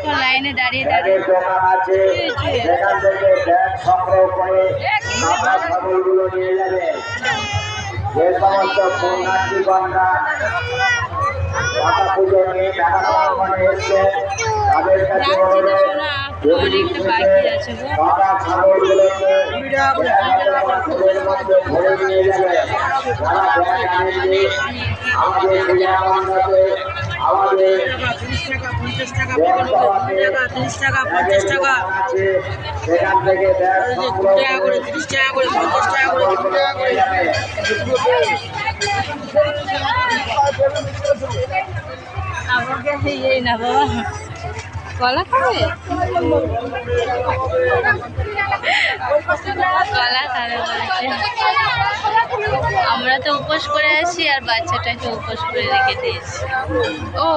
দেখো লাইনে দাঁড়িয়ে দাঁড়িয়ে দোকান আছে। সেখান থেকে ব্যাগ সংগ্রহ করে ছাগলগুলো নিয়ে যাবে। যে সমস্ত পুণ্যার্থীগণরা মাতা পুজো নিয়ে টাকা পাওয়ানো এসছে তাদের কাছে যাচ্ছি তো অনুরোধ শোনা অনেকটা বাকি আছে গো। মাতা মধ্যে ভরে নিয়ে যাবে। যারা ব্যাগ আনেননি আমাদের পূজা মণ্ডপে আমাদের সেখান থেকে ব্যাগ সংগ্রহ করে ছাগলগুলো নিয়ে যাবে। আমাকে এই না বাবা। কলা খাবে? কলা খাবে। আমরা তো উপোস করে আছি আর বাচ্চাটাকে উপোস করে রেখে দিয়েছি। ও।